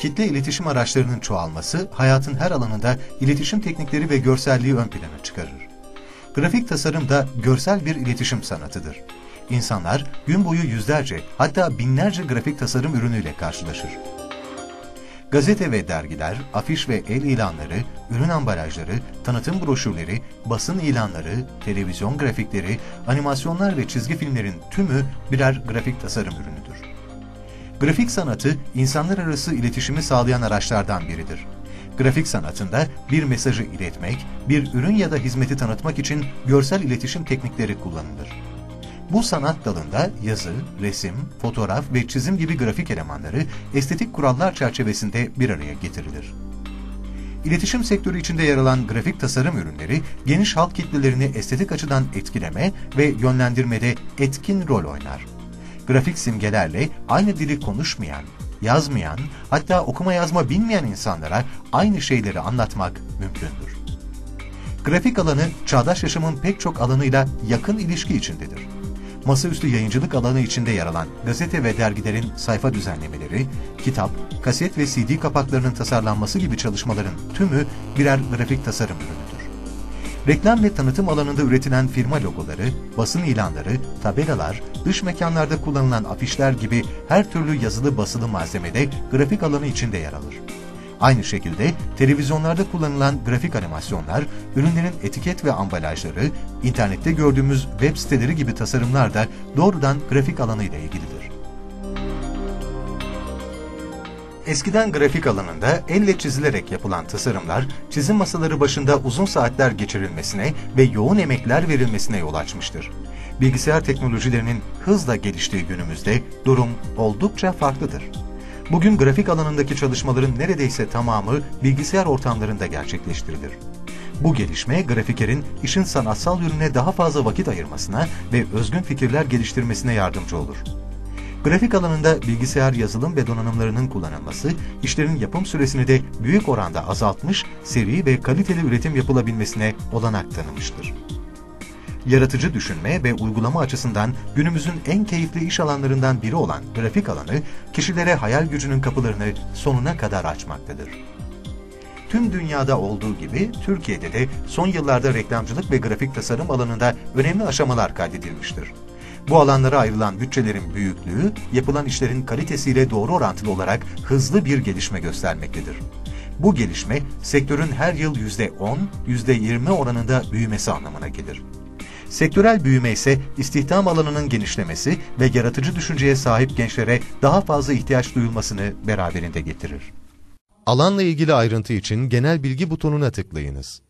kitle iletişim araçlarının çoğalması hayatın her alanında iletişim teknikleri ve görselliği ön plana çıkarır. Grafik tasarım da görsel bir iletişim sanatıdır. İnsanlar gün boyu yüzlerce hatta binlerce grafik tasarım ürünüyle karşılaşır. Gazete ve dergiler, afiş ve el ilanları, ürün ambalajları, tanıtım broşürleri, basın ilanları, televizyon grafikleri, animasyonlar ve çizgi filmlerin tümü birer grafik tasarım ürünüdür. Grafik sanatı, insanlar arası iletişimi sağlayan araçlardan biridir. Grafik sanatında bir mesajı iletmek, bir ürün ya da hizmeti tanıtmak için görsel iletişim teknikleri kullanılır. Bu sanat dalında yazı, resim, fotoğraf ve çizim gibi grafik elemanları estetik kurallar çerçevesinde bir araya getirilir. İletişim sektörü içinde yer alan grafik tasarım ürünleri geniş halk kitlelerini estetik açıdan etkileme ve yönlendirmede etkin rol oynar. Grafik simgelerle aynı dili konuşmayan, yazmayan, hatta okuma yazma bilmeyen insanlara aynı şeyleri anlatmak mümkündür. Grafik alanı çağdaş yaşamın pek çok alanıyla yakın ilişki içindedir masaüstü yayıncılık alanı içinde yer alan gazete ve dergilerin sayfa düzenlemeleri, kitap, kaset ve CD kapaklarının tasarlanması gibi çalışmaların tümü birer grafik tasarım ürünüdür. Reklam ve tanıtım alanında üretilen firma logoları, basın ilanları, tabelalar, dış mekanlarda kullanılan afişler gibi her türlü yazılı basılı malzemede grafik alanı içinde yer alır. Aynı şekilde televizyonlarda kullanılan grafik animasyonlar, ürünlerin etiket ve ambalajları, internette gördüğümüz web siteleri gibi tasarımlar da doğrudan grafik alanıyla ilgilidir. Eskiden grafik alanında elle çizilerek yapılan tasarımlar, çizim masaları başında uzun saatler geçirilmesine ve yoğun emekler verilmesine yol açmıştır. Bilgisayar teknolojilerinin hızla geliştiği günümüzde durum oldukça farklıdır. Bugün grafik alanındaki çalışmaların neredeyse tamamı bilgisayar ortamlarında gerçekleştirilir. Bu gelişme grafikerin işin sanatsal yönüne daha fazla vakit ayırmasına ve özgün fikirler geliştirmesine yardımcı olur. Grafik alanında bilgisayar yazılım ve donanımlarının kullanılması, işlerin yapım süresini de büyük oranda azaltmış, seri ve kaliteli üretim yapılabilmesine olanak tanımıştır yaratıcı düşünme ve uygulama açısından günümüzün en keyifli iş alanlarından biri olan grafik alanı, kişilere hayal gücünün kapılarını sonuna kadar açmaktadır. Tüm dünyada olduğu gibi Türkiye'de de son yıllarda reklamcılık ve grafik tasarım alanında önemli aşamalar kaydedilmiştir. Bu alanlara ayrılan bütçelerin büyüklüğü, yapılan işlerin kalitesiyle doğru orantılı olarak hızlı bir gelişme göstermektedir. Bu gelişme sektörün her yıl %10, %20 oranında büyümesi anlamına gelir. Sektörel büyüme ise istihdam alanının genişlemesi ve yaratıcı düşünceye sahip gençlere daha fazla ihtiyaç duyulmasını beraberinde getirir. Alanla ilgili ayrıntı için genel bilgi butonuna tıklayınız.